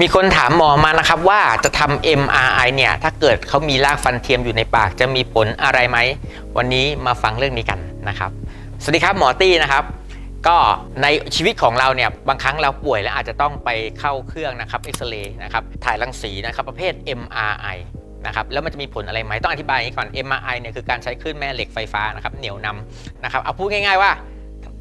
มีคนถามหมอมานะครับว่าจะทำ MRI เนี่ย ถ้าเกิดเขามีรากฟันเทียมอยู่ในปากจะมีผลอะไรไหม วันนี้มาฟังเรื่องนี้กันนะครับ สวัสดีครับหมอตี้นะครับ ก็ในชีวิตของเราเนี่ย บางครั้งเราป่วยแล้วอาจจะต้องไปเข้าเครื่องนะครับเอ็กซเรย์นะครับ ถ่ายรังสีนะครับ ประเภท MRI นะครับแล้วมันจะมีผลอะไรไหมต้องอธิบายอย่างนี้ก่อน MRI เนี่ยคือการใช้คลื่นแม่เหล็กไฟฟ้านะครับเหนี่ยวนำนะครับเอาพูดง่าย ๆว่า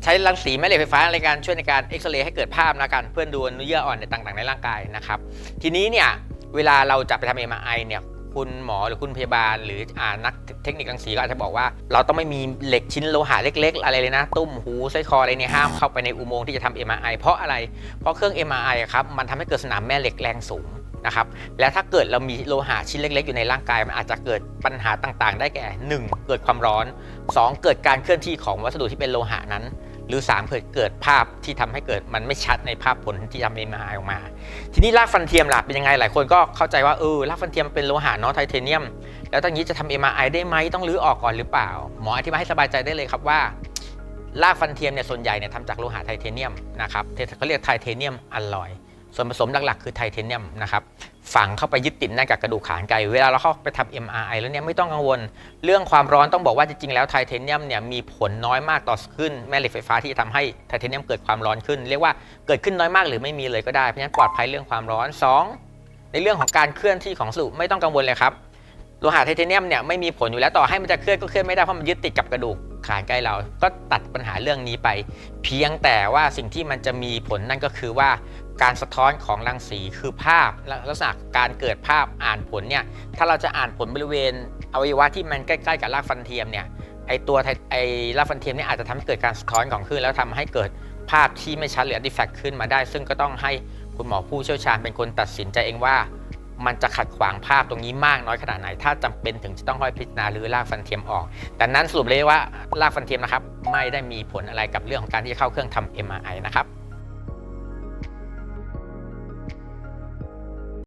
ใช้รังสีแม่เหล็กไฟฟ้าในการช่วยในการเอ็กซเรย์ให้เกิดภาพนะกันเพื่อดูเนื้อเยื่ออ่อนในต่างๆในร่างกายนะครับ ทีนี้เนี่ยเวลาเราจะไปทำ MRI เนี่ยคุณหมอหรือคุณพยาบาล หรืออ่านักเทคนิครังสีก็อาจจะบอกว่า เราต้องไม่มีเหล็กชิ้นโลหะเล็ก ๆ อะไรเลยนะ ตุ้มหูสร้อยคออะไรเนี่ยห้ามเข้าไปในอุโมงค์ที่จะทำ MRI เพราะอะไรเพราะเครื่อง MRI อครับมันทำให้เกิดสนามแม่เหล็กแรงสูงนะครับและถ้าเกิดเรามีโลหะชิ้นเล็ก ๆ อยู่ในร่างกาย มันอาจจะเกิดปัญหาต่างๆ ได้แก่ 1. เกิดความร้อน 2. เกิดการเคลื่อนที่ของวัสดุที่เป็นโลหะนั้น หรือ3เกิดเกิดภาพที่ทำให้เกิดมันไม่ชัดในภาพผลที่ทำเอ็มอออกมา ทีนี้รากฟันเทียมล่ะเป็นยังไงหลายคนก็เข้าใจว่าเออรากฟันเทียมเป็นโลหะเนาะไทเทเนียม แล้วตอนนี้จะทำ MRI ได้ไหมต้องรื้อออกก่อนหรือเปล่า หมออธิบายให้สบายใจได้เลยครับว่ารากฟันเทียมเนี่ยส่วนใหญ่เนี่ยทำจากโลหะไทเทเนียมนะครับเขาเรียกไทเทเนียมอลลอย ส่วนผสมหลักๆ คือไทเทเนียมนะครับฝังเข้าไปยึดติดแน่นกับกระดูกขานไกเวลาเราเข้าไปทำ MRI แล้วเนี่ยไม่ต้องกังวล เรื่องความร้อนต้องบอกว่าจริงๆแล้วไทเทเนียมเนี่ยมีผลน้อยมากต่อขึ้นแม่เหล็กไฟฟ้าที่จะทำให้ไทเทเนียมเกิดความร้อนขึ้น เรียกว่าเกิดขึ้นน้อยมากหรือไม่มีเลยก็ได้เพราะฉะนั้นปลอดภัยเรื่องความร้อน 2 ในเรื่องของการเคลื่อนที่ของสรุปไม่ต้องกังวลเลยครับโลหะไทเทเนียมเนี่ยไม่มีผลอยู่แล้วต่อให้มันจะเคลื่อนก็เคลื่อนไม่ได้เพราะมันยึดติดกับกระดูก ขานไกล้เรา ก็ตัดปัญหาเรื่องนี้ไป เพียงแต่ว่าสิ่งที่มันจะมีผลนั่นก็คือว่าการสะท้อนของรังสีคือภาพลักษณะการเกิดภาพอ่านผลเนี่ยถ้าเราจะอ่านผลบริเวณอวัยวะที่มันใกล้ๆกับรากฟันเทียมเนี่ยไอตัวไอรากฟันเทียมเนี่ยอาจจะทำให้เกิดการสะท้อนของคลื่นแล้วทำให้เกิดภาพที่ไม่ชัดหรือ artifact ขึ้นมาได้ ซึ่งก็ต้องให้คุณหมอผู้เชี่ยวชาญเป็นคนตัดสินใจเองว่า มันจะขัดขวางภาพตรงนี้มากน้อยขนาดไหน ถ้าจำเป็นถึงจะต้องค่อยพิจารณาหรือลากฟันเทียมออก แต่นั้นสรุปเลยว่าลากฟันเทียมนะครับ ไม่ได้มีผลอะไรกับเรื่องของการที่จะเข้าเครื่องทำ MRI นะครับ